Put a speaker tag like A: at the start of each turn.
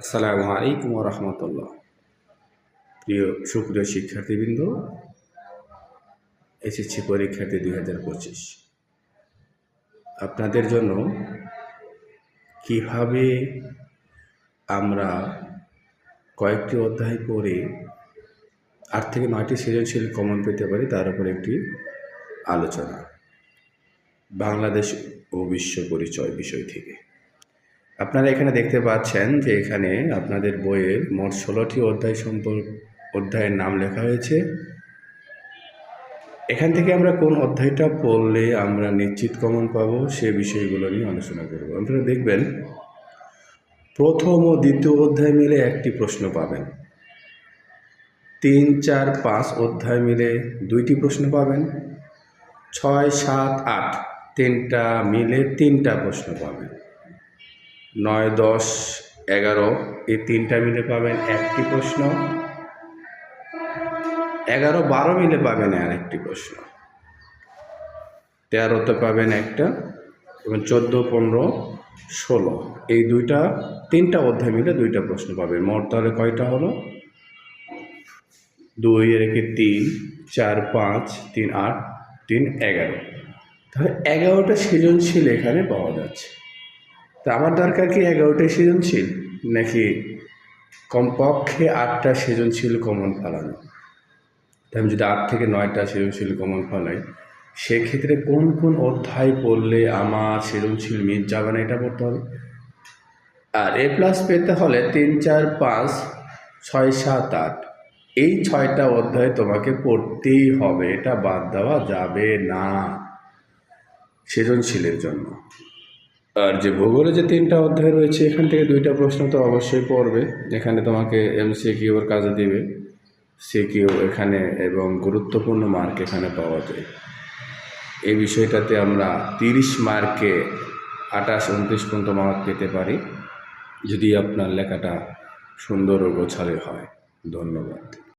A: আসসালামু আলাইকুম রহমতুল্লাহ প্রিয় সুপ্রিয় শিক্ষার্থীবৃন্দ, এসএসসি পরীক্ষার্থী দুই হাজার পঁচিশ। আপনাদের জন্য কীভাবে আমরা কয়েকটি অধ্যায় পড়ে আট থেকে নয়টি সৃজনশীল কমন পেতে পারি, তার উপর একটি আলোচনা। বাংলাদেশ ও বিশ্ব পরিচয় বিষয় থেকে। আপনারা এখানে দেখতে পাচ্ছেন যে এখানে আপনাদের বইয়ের মোট ষোলোটি অধ্যায় সম্পর্ক, অধ্যায়ের নাম লেখা হয়েছে। এখান থেকে আমরা কোন অধ্যায়টা পড়লে আমরা নিশ্চিত কমন পাবো সে বিষয়গুলো নিয়ে আলোচনা করব। আপনারা দেখবেন, প্রথম ও দ্বিতীয় অধ্যায় মিলে একটি প্রশ্ন পাবেন। তিন, চার, পাঁচ অধ্যায় মিলে দুইটি প্রশ্ন পাবেন। ছয়, সাত, আট তিনটা মিলে তিনটা প্রশ্ন পাবেন। নয়, দশ, এগারো, এই তিনটা মিলে পাবেন একটি প্রশ্ন। এগারো, বারো মিলে পাবেন আর একটি প্রশ্ন। তেরোতে পাবেন একটা এবং চোদ্দ, পনেরো, ষোলো। এই দুইটা, তিনটা অধ্যায় মিলে দুইটা প্রশ্ন পাবেন। মোট তাহলে কয়টা হলো? দুই রেখে তিন, চার, পাঁচ, তিন, আট, তিন, এগারো। তাহলে এগারোটা সৃজনশীল এখানে পাওয়া যাচ্ছে। তা আমার দরকার কি এগারোটাই সৃজনশীল? নাকি কমপক্ষে আটটা সৃজনশীল কমন ফেলানো? আমি যদি আট থেকে নয়টা সৃজনশীল কমন ফেলাই, সেক্ষেত্রে কোন কোন অধ্যায় পড়লে আমার সৃজনশীল মিস যাবে না এটা পড়তে হবে? আর এ প্লাস পেতে হলে তিন, চার, পাঁচ, ছয়, সাত, আট, এই ছয়টা অধ্যায় তোমাকে পড়তেই হবে, এটা বাদ দেওয়া যাবে না সৃজনশীলের জন্য। আর যে ভূগোলে যে তিনটা অধ্যায় রয়েছে, এখান থেকে দুইটা প্রশ্ন তো অবশ্যই পড়বে। যেখানে তোমাকে এমসিকিউর কাজে দিবে। সিকিউ এখানে এবং গুরুত্বপূর্ণ মার্ক এখানে পাওয়া যায়। এই বিষয়টাতে আমরা তিরিশ মার্কে আঠাশ, উনত্রিশ পর্যন্ত মার্ক পেতে পারি। যদি আপনার লেখাটা সুন্দর ও গোছালে হয়। ধন্যবাদ।